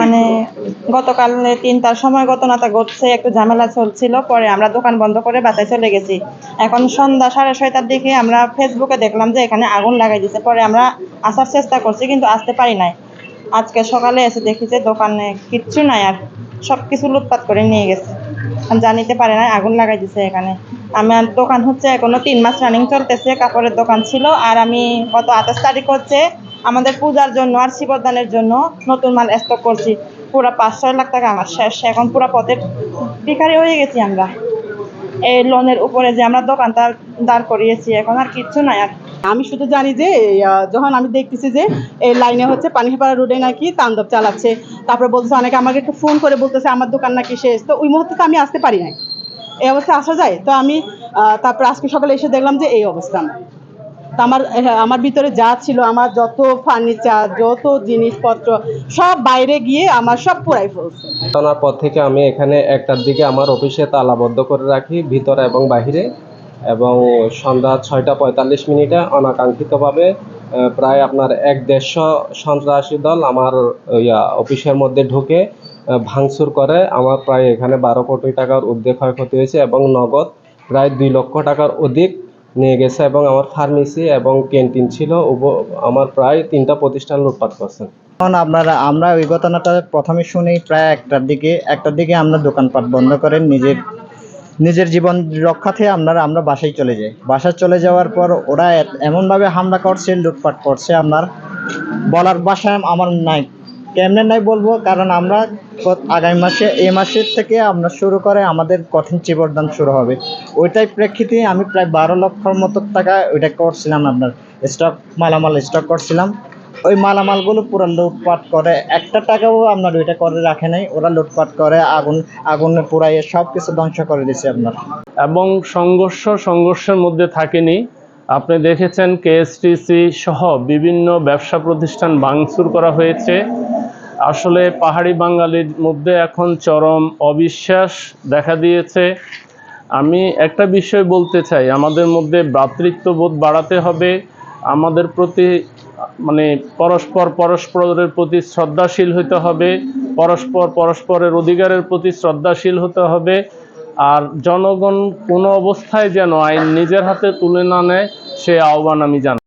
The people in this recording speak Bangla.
মানে গতকাল তিনটার সময় ঘটনাটা ঘটছে, একটু ঝামেলা চলছিল, পরে আমরা দোকান বন্ধ করে বাসায় চলে গেছি। এখন সন্ধ্যা সাড়ে ছয়টার দিকে আমরা ফেসবুকে দেখলাম যে এখানে আগুন লাগাই দিয়েছে পরে আমরা আসার চেষ্টা করছি, কিন্তু আসতে পারি নাই। আজকে সকালে এসে দেখি যে দোকানে কিচ্ছু নাই আর সব কিছু লুটপাট করে নিয়ে গেছে। জানিতে পারে না আগুন লাগাই দিছে এখানে। আমার দোকান হচ্ছে এখনও তিন মাস রানিং চলতেছে, কাপড়ের দোকান ছিল, আর আমি গত আঠাশ তারিখ হচ্ছে আমাদের পূজার জন্য আর শিবদানের জন্য নতুন মাল স্টক করছি। পুরো পাঁচ ছয় লাখ টাকা আমার শেষ। এখন পুরো পথের ভিখারি হয়ে গেছি আমরা। এই লোনের উপরে যে আমরা দোকানটা দাঁড় করিয়েছি, এখন আর কিচ্ছু নাই আর। আমি শুধু জানি যে যখন আমি দেখতেছি যে, এই লাইনে হচ্ছে পানিহাপাড়া রোডে নাকি তাণ্ডব চালাচ্ছে। তারপরে বলতেছে অনেকে আমাকে একটু ফোন করে বলতেছে, আমার দোকান নাকি শেষ? তো ওই মুহূর্তে তো আমি আসতে পারি নাই। এই অবস্থায় আসা যায়। তো আমি তারপরে আজকে সকালে এসে দেখলাম যে, এই অবস্থা। আমার হ্যাঁ, আমার ভিতরে যা ছিল আমার যত ফার্নিচার যত জিনিসপত্র সব বাইরে গিয়ে আমার সব পুরাই ফেলছে। ঘটনার পর থেকে আমি এখানে একটার দিকে আমার অফিসে তালাবদ্ধ করে রাখি ভিতরে এবং বাহিরে। এবং সন্ধ্যা ছয়টা পঁয়তাল্লিশ মিনিটে অনাকাঙ্ক্ষিতভাবে প্রায় আপনার এক দেড়শো সন্ত্রাসী দল আমার ইয়া অফিসের মধ্যে ঢুকে ভাঙচুর করে। আমার প্রায় এখানে বারো কোটি টাকার উদ্যোগ ক্ষয়ক্ষতি হয়েছে এবং নগদ প্রায় দুই লক্ষ টাকার অধিক নিয়ে গেছে এবং আমার ফার্মেসি এবং ক্যান্টিন ছিল আমার প্রায় তিনটা প্রতিষ্ঠান লুটপাট করছেন তখন আপনারা, আমরা ওই ঘটনাটা প্রথমে শুনি প্রায় একটার দিকে একটার দিকে আমরা দোকানপাট বন্ধ করেন, নিজের নিজের জীবন রক্ষার্থে আপনারা, আমরা বাসায় চলে যাই। বাসায় চলে যাওয়ার পর ওরা এমনভাবে হামলা করছে, লুটপাট করছে, আপনার বলার বাসায় আমার নাই। কেমনে নাই বলব, কারণ আমরা আগামী মাসে এই মাসের থেকে আমরা শুরু করে আমাদের কঠিন চিবরদান শুরু হবে। ওইটাই প্রেক্ষিতে আমি প্রায় বারো লক্ষর মতো টাকা ওইটা করছিলাম আপনার স্টক মালামাল স্টক করছিলাম। ওই মালামালগুলো পুরো লুটপাট করে, একটা টাকাও আপনার ওইটা করে রাখে নাই, ওরা লুটপাট করে, আগুন, আগুনে পুরাইয়ে সব কিছু ধ্বংস করে দিয়েছে আপনার। এবং সংঘর্ষ সংঘর্ষের মধ্যে থাকেনি। আপনি দেখেছেন কেএসটিসি সহ বিভিন্ন ব্যবসা প্রতিষ্ঠান ভাঙচুর করা হয়েছে। আসলে পাহাড়ি বাঙালির মধ্যে এখন চরম অবিশ্বাস দেখা দিয়েছে। আমি একটা বিষয় বলতে চাই, আমাদের মধ্যে ভ্রাতৃত্ববোধ বাড়াতে হবে। আমাদের প্রতি মানে পরস্পর পরস্পরের প্রতি শ্রদ্ধাশীল হতে হবে, পরস্পর পরস্পরের অধিকারের প্রতি শ্রদ্ধাশীল হতে হবে। আর জনগণ কোনো অবস্থায় যেন আইন নিজের হাতে তুলে না নেয়, সে আহ্বান আমি জানাই।